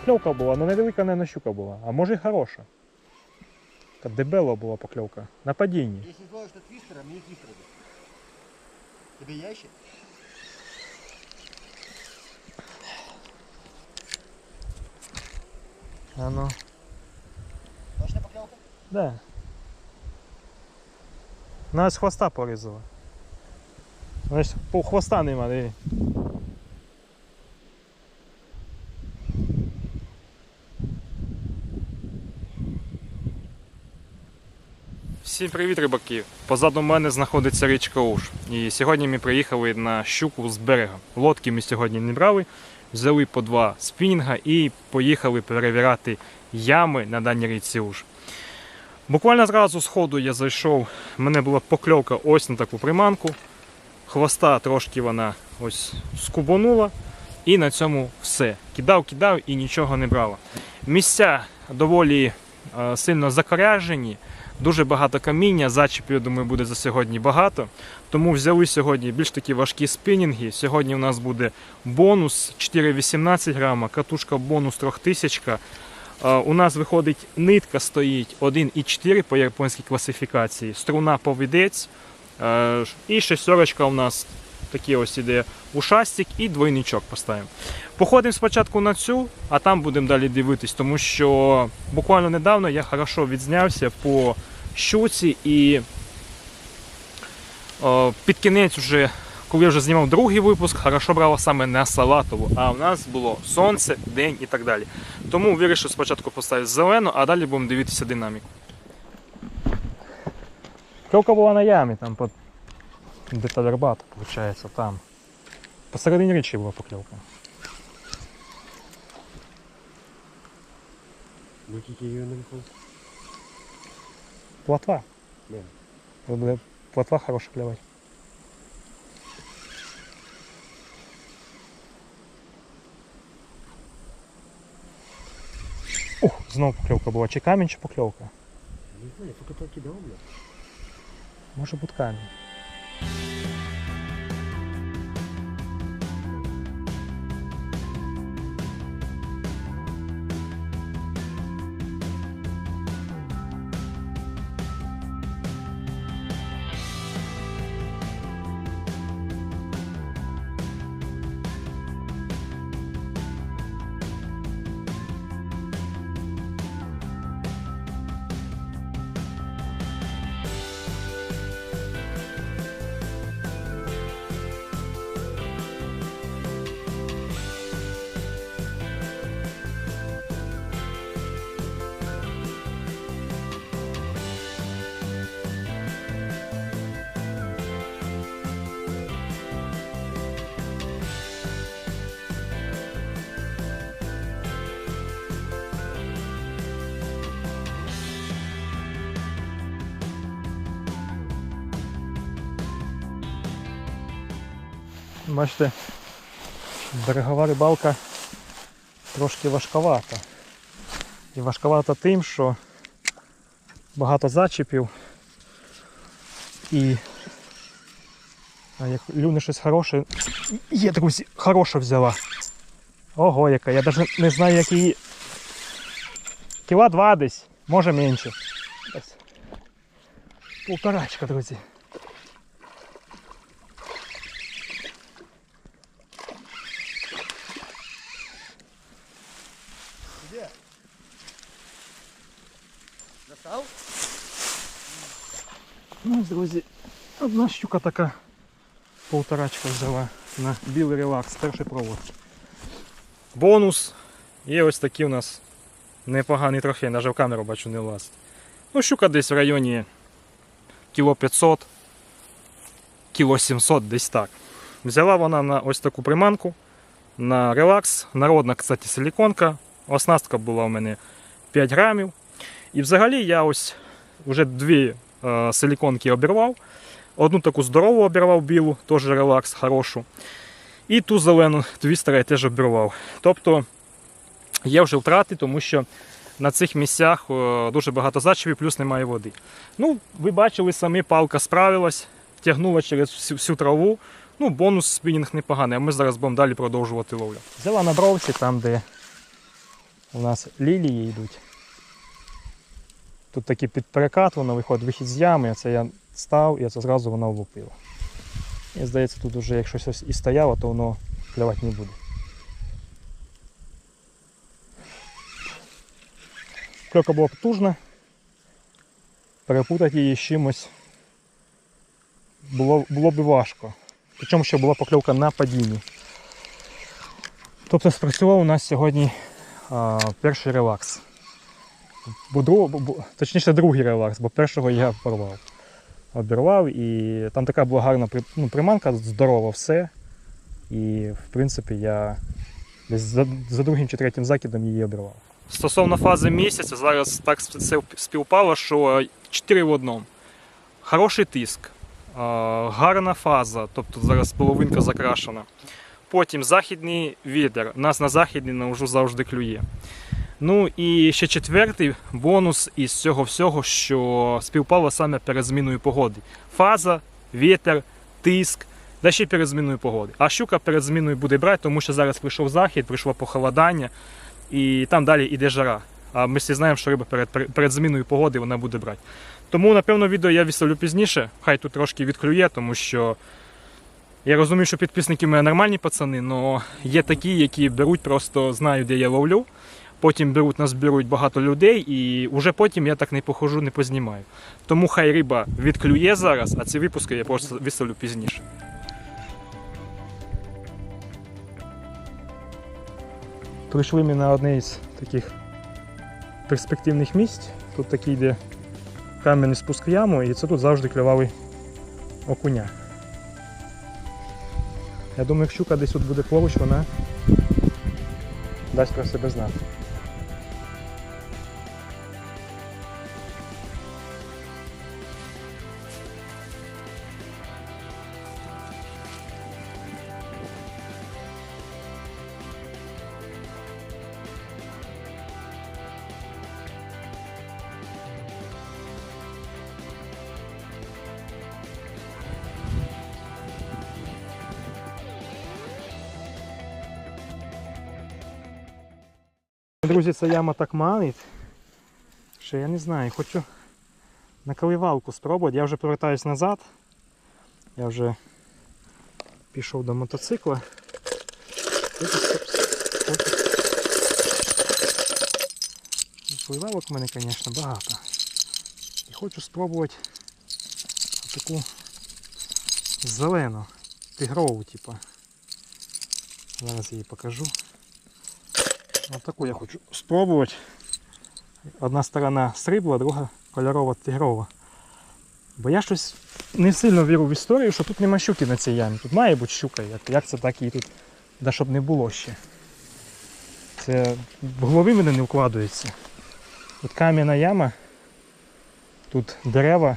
Покльовка була, ну невелика, не щука була, а може й хороша. Така дебела була покльовка. На падінні. Если зловишь на твистера, мне твистера дай. Тебе ящик? А ну. Точно поклевка? Да. Навіть хвоста порізала. Ось по хвоста нема, диви. Всім привіт, рибаки! Позаду мене знаходиться річка Уж. І сьогодні ми приїхали на щуку з берега. Лодки ми сьогодні не брали, взяли по два спінінга і поїхали перевіряти ями на даній річці Уж. Буквально зразу з ходу я зайшов, в мене була покльовка ось на таку приманку. Хвоста трошки вона ось скубонула. І на цьому все. Кидав, кидав і нічого не брала. Місця доволі е, сильно закоряжені, дуже багато каміння, зачіпів, я думаю, буде за сьогодні багато. Тому взяли сьогодні більш такі важкі спінінги. Сьогодні у нас буде бонус 4,18 грама, катушка бонус 3000. Е, У нас виходить нитка стоїть 1,4 по японській класифікації, струна повідець. І шестерочка у нас такі ось іде ушастик і двойничок поставимо. Походимо спочатку на цю, а там будемо далі дивитись, тому що буквально недавно я хорошо відзнявся по щуці і під кінець уже, коли я вже знімав другий випуск, хорошо брало саме на салатову, а в нас було сонце, день і так далі. Тому вирішив спочатку поставити зелену, а далі будемо дивитися динаміку. Кілка була на ямі, там под деталербат, виходить, там. Посередині річки була покльовка. Ну її не виходить. Плотва. Да. Буде плотва хороша клювати. Ух, знову покльовка була. Чи камінь, чи покльовка? Не знаю, я тільки так кидав, бля. Може бути камінь. Бачите, берегова рибалка трошки важковата. І важковата тим, що багато зачіпів і а як люне щось хороше. Є, друзі, хороша взяла. Ого, яка. Я навіть не знаю, як її. Кіла два десь, може менше. Полторачка, друзі. Достав? Ну, друзі, одна щука така полторачка взяла на білий релакс, перший провод. Бонус. І ось такий у нас непоганий трофей, навіть в камеру бачу не влазить. Ну, щука десь в районі кіло 500, кіло 700, десь так. Взяла вона на ось таку приманку на релакс. Народна, кстати, силіконка. Оснастка була у мене 5 грамів. І взагалі я ось вже дві е, силіконки обірвав. Одну таку здорову обірвав білу, теж релакс, хорошу. І ту зелену твістера я теж обірвав. Тобто є вже втрати, тому що на цих місцях е, дуже багато зачіпів, плюс немає води. Ну, ви бачили самі, палка справилась, тягнула через всю, всю траву. Ну, бонус спінінг непоганий, а ми зараз будемо далі продовжувати ловлю. Взяла на бровці, там, де У нас лілії йдуть. Тут такий під перекат, воно виходить вихід з ями, це я став і це зразу воно влупило. І здається, тут уже якщо щось і стояло, то воно клювати не буде. Кльока була потужна. Перепутати її з чимось було, було б важко. Причому ще була покльовка на падінні. Тобто спрацював у нас сьогодні а, перший релакс. Бо, бо- точніше другий релакс, бо першого я порвав. Обірвав і там така була гарна ну, приманка, здорова все. І в принципі я десь за, за другим чи третім закидом її обірвав. Стосовно фази місяця, зараз так все співпало, що 4 в одному. Хороший тиск, гарна фаза, тобто зараз половинка закрашена. Потім західний вітер. Нас на західний на ужу завжди клює. Ну і ще четвертий бонус із цього всього, що співпало саме перед зміною погоди. Фаза, вітер, тиск, да ще перед зміною погоди. А щука перед зміною буде брати, тому що зараз прийшов захід, прийшло похолодання, і там далі йде жара. А ми всі знаємо, що риба перед, перед зміною погоди вона буде брати. Тому, напевно, відео я виставлю пізніше. Хай тут трошки відклює, тому що я розумію, що підписники в нормальні пацани, але є такі, які беруть, просто знають, де я ловлю. Потім беруть, назберуть багато людей, і вже потім я так не похожу, не познімаю. Тому хай риба відклює зараз, а ці випуски я просто виставлю пізніше. Прийшли ми на одне із таких перспективних місць. Тут такий йде кам'яний спуск в яму, і це тут завжди клювали окуня. Я думаю, як щука десь тут буде поруч, вона дасть про себе знати. Друзі, ця яма так манить, що я не знаю, хочу на коливалку спробувати. Я вже повертаюсь назад. Я вже пішов до мотоцикла. Коливалок в мене, звісно, багато. І хочу спробувати таку зелену, тигрову, типу. Зараз її покажу. Ось таку я хочу спробувати. Одна сторона срібла, друга кольорова тигрова. Бо я щось не сильно вірю в історію, що тут нема щуки на цій ямі. Тут має бути щука, як це так і тут, да щоб не було ще. Це в голові мене не вкладається. Тут кам'яна яма, тут дерева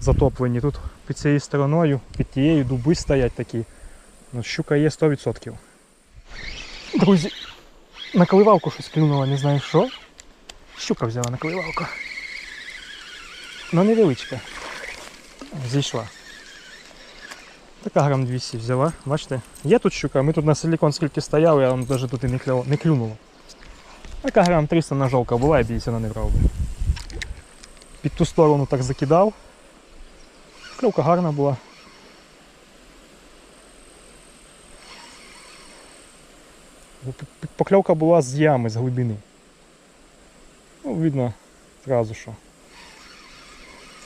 затоплені, тут під цією стороною, під тією дуби стоять такі. Ну, щука є 100%. Друзі, на коливалку щось клюнуло, не знаю що. Щука взяла на коливалку. Ну невеличка. Зійшла. Така грам 200 взяла, бачите? Є тут щука, ми тут на силікон скільки стояли, а воно навіть тут і не, клювало, не клюнуло. Така грам 300 ножовка була, я бійся не брав. Під ту сторону так закидав. Клювка гарна була. Покльовка була з ями, з глибини. Ну, видно зразу що.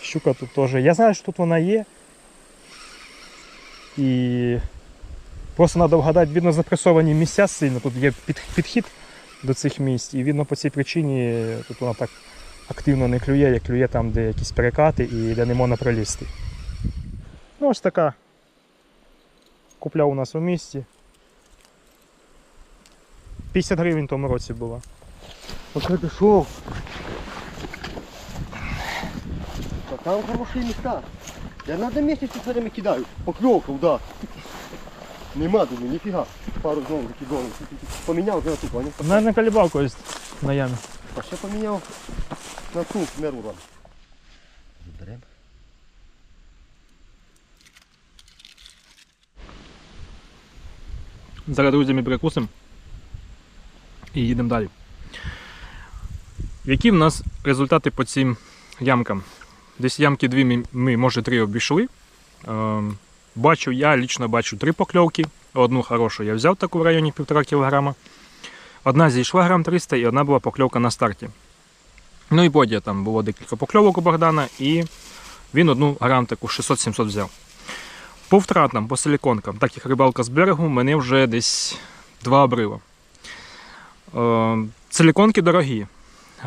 Щука тут теж. Я знаю, що тут вона є. І просто треба вгадати, видно, запресовані місця сильно. Тут є підхід до цих місць. І видно по цій причині тут вона так активно не клює, як клює там, де якісь перекати і де не можна пролізти. Ну ось така. Купляв у нас у місті. 50 гривень в тому році була. Пока пішов. Та там хороші міста. Я на одне місце все время кидаю. Покльовка, да. Нема думаю, ніфіга. Пару знову закидав. Поміняв вже на ту, поняв? На, на колібалку ось на ямі. А ще поміняв на ту меру ран. Заберемо. Зараз друзі ми перекусимо. І їдемо далі. Які в нас результати по цим ямкам? Десь ямки дві ми, може, три обійшли. Е, бачу, я лічно бачу три покльовки. Одну хорошу я взяв таку в районі 1,5 кг. Одна зійшла грам 300 і одна була покльовка на старті. Ну і Бодя там було декілька покльовок у Богдана, і він одну грам таку 600-700 взяв. По втратам, по силіконкам, так як рибалка з берегу, мене вже десь два обрива. Е, силіконки дорогі.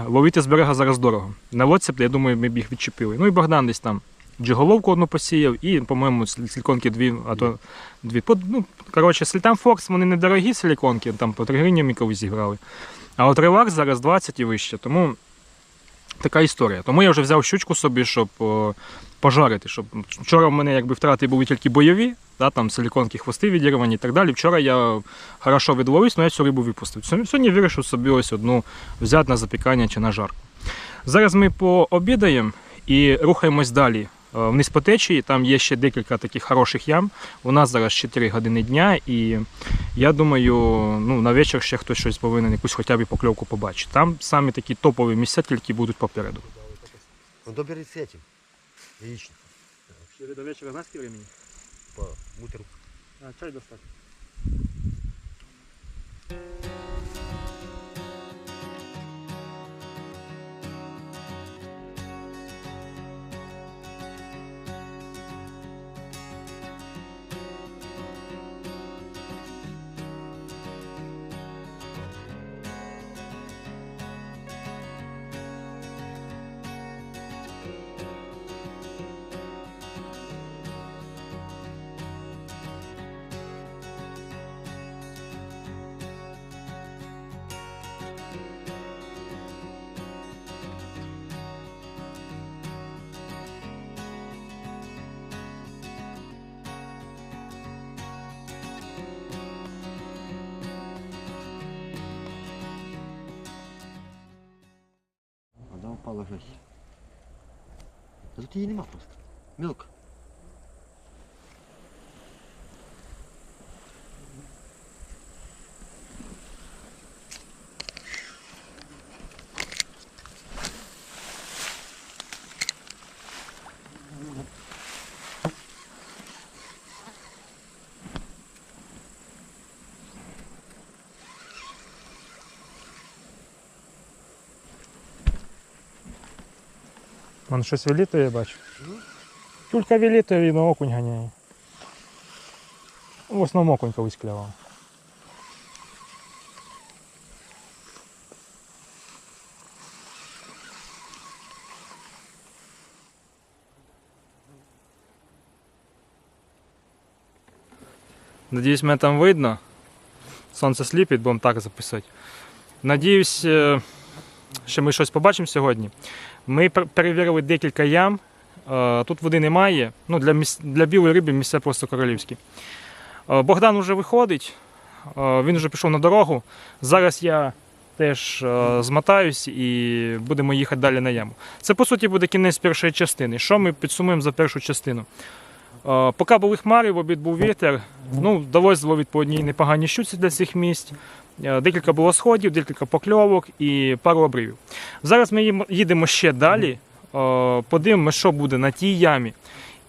Ловити з берега зараз дорого. На лоцеп, я думаю, ми б їх відчепили. Ну і Богдан десь там джиголовку одну посіяв, і, по-моєму, сил- силіконки дві, а то дві. Ну, коротше, Сельтам Форкс вони не дорогі силіконки, там по 3 гривні ми зіграли. А от релакс зараз 20 і вище. Тому така історія. Тому я вже взяв щучку собі, щоб о, пожарити. Щоб... Вчора в мене якби втрати були тільки бойові, да, там силіконки хвости відірвані і так далі. Вчора я хорошо відловився, але я цю рибу випустив. Сьогодні вирішив собі ось одну взяти на запікання чи на жарку. Зараз ми пообідаємо і рухаємось далі. Е, Вниз по течії, там є ще декілька таких хороших ям. У нас зараз 4 години дня, і я думаю, ну, на вечір ще хтось щось повинен якусь хоча б покльовку побачити. Там самі такі топові місця тільки будуть попереду. До добре з цим. До вечора знаєш скільки времени? По утру. А, чай достати. Вона впала жесть. А тут її нема Вон щось вилітає, я бачу. Тюлька вилітає і на окунь ганяє. В основному окунь колись клявав. Надіюсь, мене там видно. Сонце сліпить, будемо так записати. Надіюсь, е, що ми щось побачимо сьогодні. Ми перевірили декілька ям. Е, Тут води немає. Ну, для, для білої риби місця просто королівські. Е, Богдан вже виходить, е, він вже пішов на дорогу. Зараз я теж змотаюсь і будемо їхати далі на яму. Це по суті буде кінець першої частини. Що ми підсумуємо за першу частину? Поки були хмари, в обід був вітер. Ну, вдалося зловити по одній непоганій щуці для цих місць. Е, Декілька було сходів, декілька покльовок і пару обривів. Зараз ми їдемо ще далі, е, подивимося, що буде на тій ямі.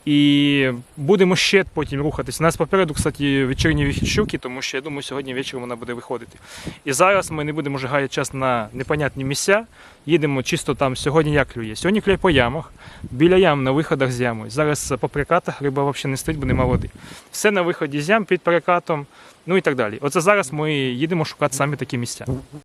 І будемо ще потім рухатись. У нас попереду, кстати, вечірні вихід щуки, тому що я думаю, сьогодні ввечері вона буде виходити. І зараз ми не будемо вже гаяти час на непонятні місця. Їдемо чисто там сьогодні як клює. Сьогодні клює по ямах, біля ям на виходах з ямою. Зараз по перекатах риба взагалі не стоїть, бо нема води. Все на виході з ям під перекатом, ну і так далі. Оце зараз ми їдемо шукати саме такі місця.